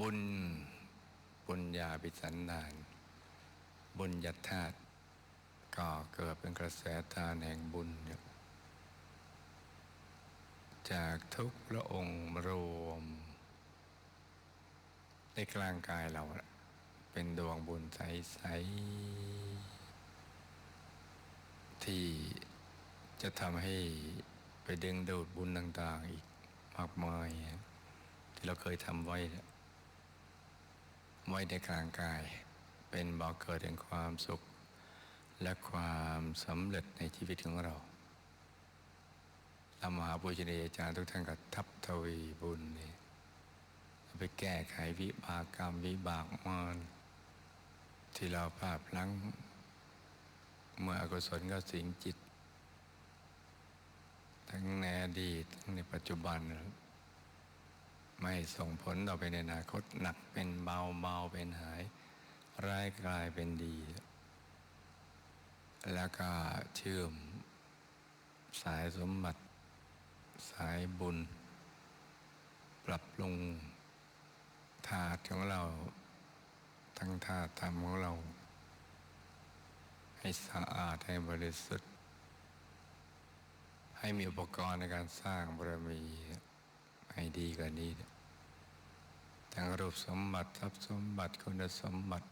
บุญ บุญญาปิสันดาน บุญญาธาตุก็เกิดเป็นกระแสทานแห่งบุญ จากทุกพระองค์รวม ในกลางกายเราเป็นดวงบุญใส ๆ ที่จะทำให้ไปดึงดูดบุญต่าง ๆ อีกมากมายที่เราเคยทำไว้ ไว้ในกลางกาย เป็นบ่อกเกิดแห่งความสุข และความสำเร็จในชีวิตของเราเรามหาปุญญอาจารย์ทุกท่านก็ทับทวีบุญนี่ไปแก้ไขวิบากกรรมวิบากมารที่เราพลาดพลั้งเมื่ออกุศลก็สิงจิต ทั้งในอดีตทั้งในปัจจุบัน ไม่ส่งผลต่อไปในอนาคตหนักเป็นเบาเบาเป็นหาย ร้ายกลายเป็นดี แล้วก็เชื่อม สายสมบัติ สายบุญ ปรับปรุงธาตุของเราทั้งธาตุธรรมของเรา ให้สะอาดให้บริสุทธิ์ ให้มีอุปกรณ์ในการสร้างบารมี ให้ดีกว่านี้ทั้งรูปสมบัติทรัพย์สมบัติคุณสมบัติ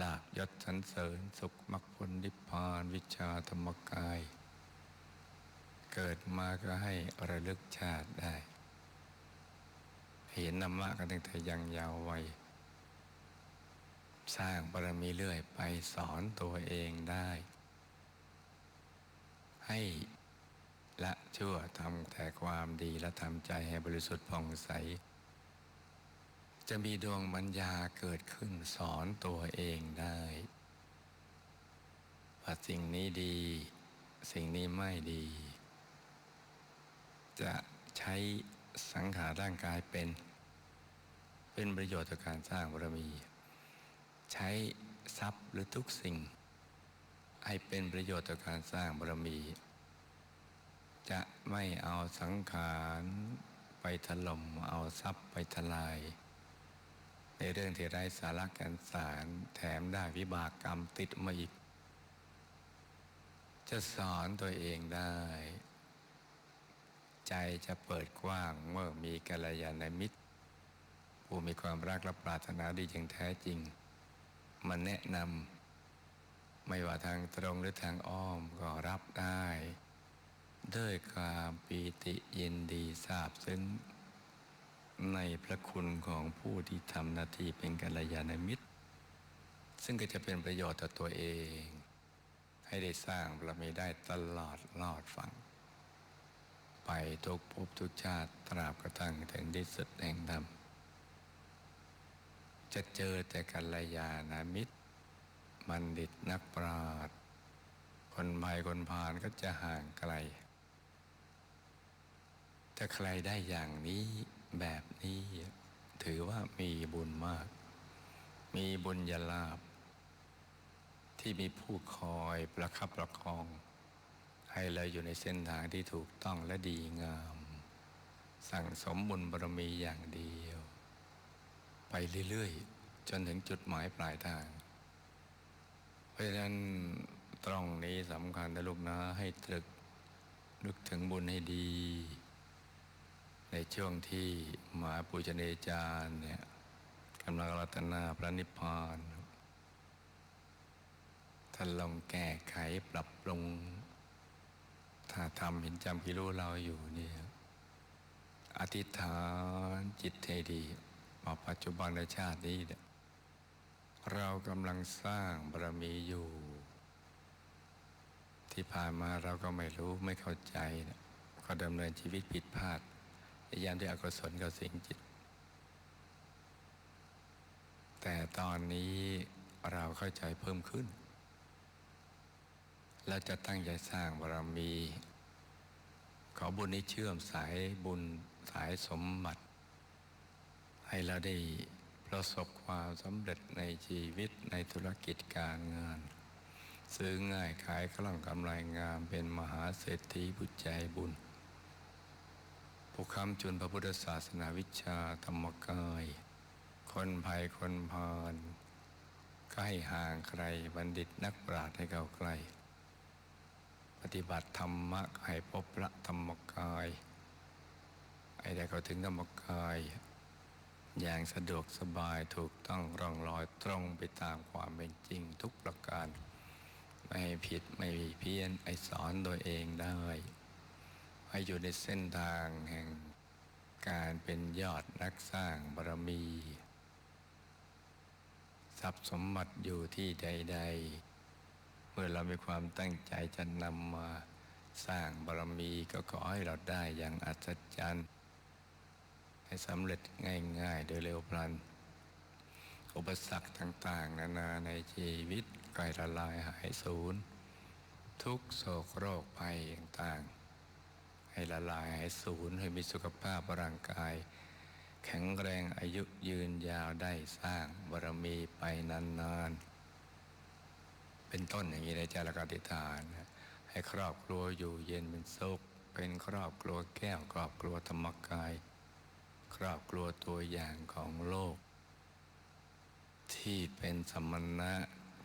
ลาบยศสันเสริญสุขมรรคผลนิพพานวิชาธรรมกาย เกิดมาก็ให้ระลึกชาติได้ เห็นธรรมะกันตั้งแต่ยังยาววัยสร้างบารมีเรื่อยไปสอนตัวเองได้ ให้ ละชั่วทำแต่ความดีและทำใจให้บริสุทธิ์ผ่องใส จะมีดวงปัญญาเกิดขึ้นสอนตัวเองได้ว่าสิ่งนี้ดี สิ่งนี้ไม่ดี จะใช้สังขารร่างกายเป็น เป็นประโยชน์ต่อการสร้างบารมี ใช้ทรัพย์หรือทุกสิ่ง ให้เป็นประโยชน์ต่อการสร้างบารมี จะไม่เอาสังขารไปถล่มเอาทรัพย์ไปทลาย ในเรื่องที่ไร้สาระการสารแถมได้วิบากกรรมติดมาอีก จะสอนตัวเองได้ ใจจะเปิดกว้างเมื่อมีกัลยาณมิตร ผู้มีความรักและปรารถนาดีอย่างแท้จริงมาแนะนำไม่ว่าทางตรงหรือทางอ้อมก็รับได้ ด้วยความปีติยินดีทราบซึ้ง ในพระคุณของผู้ที่ทำหน้าที่เป็นกัลยาณมิตร ซึ่งก็จะเป็นประโยชน์ต่อตัวเอง ให้ได้สร้างบารมีได้ตลอดลอดฟัง ไปทุกภพทุกชาติตราบกระทั่งถึงที่สุดแห่งธรรมจะเจอแต่กัลยาณมิตรบัณฑิตนักปราชญ์คนภัยคนพาลก็จะห่างไกล ถ้าใครได้อย่างนี้แบบนี้ ถือว่ามีบุญมาก มีบุญญาลาภที่มีผู้คอยประคับประคอง ให้เราอยู่ในเส้นทางที่ถูกต้องและดีงาม สั่งสมบุญบารมีอย่างเดียว ไปเรื่อยๆ จนถึงจุดหมายปลายทาง เพราะฉะนั้นตรงนี้สำคัญนะลูกนะให้ตรึกนึกถึงบุญให้ดี ในช่วงที่มหาปุจเนจาร์เนี่ยกำลังรัตนาพระนิพพานท่านลองแก้ไขปรับปรุง ถ้าทำเห็นจำกิรู้เราอยู่เนี่ยอธิษฐานจิตให้ดีมาปัจจุบันในชาตินี้เนี่ยเรากำลังสร้างบารมีอยู่ ที่ผ่านมาเราก็ไม่รู้ไม่เข้าใจนะก็ดำเนินชีวิตผิดพลาด ยายามที่อกุศลกับสิงจิต แต่ตอนนี้เราเข้าใจเพิ่มขึ้น เราจะตั้งใจสร้างบารมี ขอบุญนี้เชื่อมสายบุญสายสมบัติ ให้เราได้ประสบความสำเร็จในชีวิตในธุรกิจการงาน ซื้อง่ายขายคล่องกำไรงามเป็นมหาเศรษฐีผู้ใจบุญ ผู้คำจุนพระพุทธศาสนาวิชาธรรมกาย คนภัยคนพาลก็ให้ห่างไกลบัณฑิตนักปราชญ์ให้เก่าใกล้ ปฏิบัติธรรมะให้พบพระธรรมกายให้ได้เข้าถึงธรรมกาย อย่างสะดวกสบายถูกต้องร่องรอยตรงไปตามความเป็นจริงทุกประการ ไม่ผิดไม่เพี้ยนไอสอนโดยเองได้ ให้อยู่ในเส้นทางแห่งการเป็นยอดนักสร้างบารมี ทรัพย์สมบัติอยู่ที่ใด ๆ เมื่อเรามีความตั้งใจจะนำมาสร้างบารมีก็ขอให้เราได้อย่างอัศจรรย์ให้สำเร็จง่ายๆ โดยเร็วพลัน อุปสรรคต่างๆ นานาในชีวิตไกลละลายหายสูญทุกโศกโรคภัยต่างๆ ให้ละลายใหายสูญให้มีสุขภาพร่างกาย แข็งแรงอายุยืนยาวได้สร้างบารมีไปนานๆ เป็นต้นอย่างนี้ในใจละกอธิฐานนะให้ครอบครัวอยู่เย็นเป็นสุขเป็นครอบครัวแก้วครอบครัวธรรมกาย ครอบครัวตัวอย่างของโลก ที่เป็นสมณะ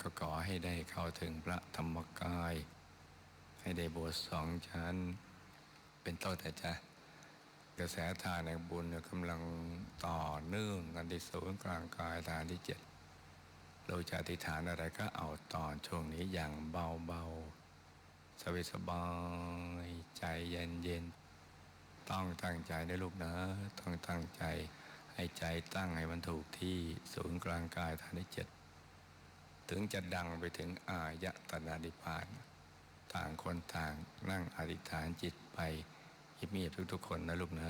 ก็ขอให้ได้เข้าถึงพระธรรมกาย ให้ได้บวชสองชั้น เป็นต้นแต่จะกระแสทานแห่งบุญกำลังต่อเนื่องกันที่ศูนย์กลางกายฐานที่เจ็ดเราจะอธิษฐานอะไรก็เอาตอนช่วงนี้อย่างเบาๆ สบายสบายๆใจเย็นๆ ต้องตั้งใจนะลูกนะ ต้องตั้งใจให้ใจตั้งให้มันถูกที่ศูนย์กลางกายฐานที่เจ็ดถึงจะดังไปถึงอายตนานิพพาน ต่างคนต่างนั่งอธิษฐานจิตไปเงียบๆทุกๆคนนะลูกนะ